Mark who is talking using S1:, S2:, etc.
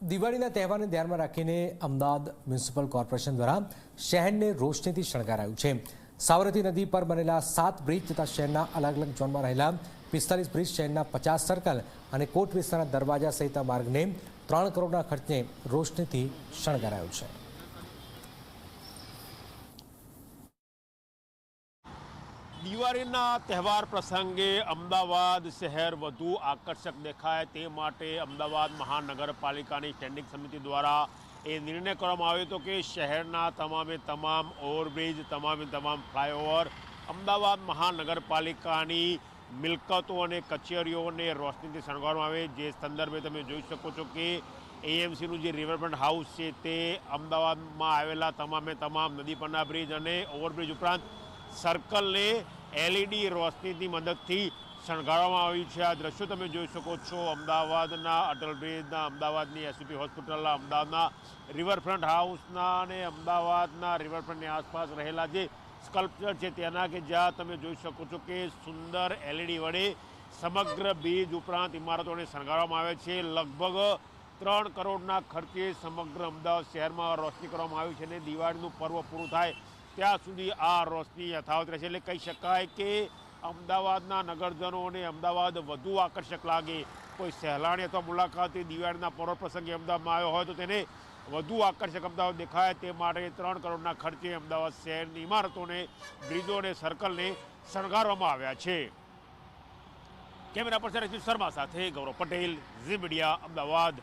S1: દિવાળીના તહેવારને ધ્યાનમાં રાખીને અમદાવાદ મ્યુનિસિપલ કોર્પોરેશન દ્વારા શહેરને રોશનીથી શણગારાયું છે. સાવરતી નદી પર બનેલા સાત બ્રિજ તથા શહેરના અલગ અલગ ઝોનમાં રહેલા પિસ્તાલીસ બ્રિજ શહેરના પચાસ સર્કલ અને કોટ વિસ્તારના દરવાજા સહિતના માર્ગને ત્રણ કરોડના ખર્ચને રોશનીથી શણગારાયું છે.
S2: દિવાળીના તહેવાર પ્રસંગે અમદાવાદ શહેર વધુ આકર્ષક દેખાય તે માટે અમદાવાદ મહાનગરપાલિકાની સ્ટેન્ડિંગ સમિતિ દ્વારા એ નિર્ણય કરવામાં આવ્યો હતો કે શહેરના તમામે તમામ ઓવરબ્રિજ, તમામે તમામ ફ્લાયઓવર, અમદાવાદ મહાનગરપાલિકાની મિલકતો અને કચેરીઓને રોશનીથી શણગારવામાં આવે. જે સંદર્ભે તમે જોઈ શકો છો કે એએમસીનું જે રિવરફ્રન્ટ હાઉસ છે તે અમદાવાદમાં આવેલા તમામે તમામ નદી પરના બ્રિજ અને ઓવરબ્રિજ ઉપરાંત સર્કલને એલઈડી રોશનીની મદદથી શણગારવામાં આવ્યું છે. આ દ્રશ્યો તમે જોઈ શકો છો. અમદાવાદના અટલ બ્રિજના, અમદાવાદની એસીપી હોસ્પિટલના, અમદાવાદના રિવરફ્રન્ટ હાઉસના અને અમદાવાદના રિવરફ્રન્ટની આસપાસ રહેલા જે સ્કલ્પચર છે તેના કે જ્યાં તમે જોઈ શકો છો કે સુંદર એલઈડી વડે સમગ્ર બ્રિજ ઉપરાંત ઇમારતોને શણગારવામાં આવે છે. લગભગ ત્રણ કરોડના ખર્ચે સમગ્ર અમદાવાદ શહેરમાં રોશની કરવામાં આવી છે અને દિવાળીનું પર્વ પૂરું થાય ત્યાં સુધી આ રોશની યથાવત રહેશે એટલે કહી શકાય કે અમદાવાદના નગરજનોને અમદાવાદ વધુ આકર્ષક લાગે. કોઈ સહેલાણી અથવા મુલાકાતી દિવાળીના પર્વ પ્રસંગે અમદાવાદમાં આવ્યો હોય તો તેને વધુ આકર્ષક અમદાવાદ દેખાય. તે માટે ત્રણ કરોડના ખર્ચે અમદાવાદ શહેરની ઇમારતોને, બ્રિજો અને સર્કલને શણગારવામાં આવ્યા છે. કેમેરા પર્સન રજિત શર્મા સાથે ગૌરવ પટેલ, ઝી મીડિયા, અમદાવાદ.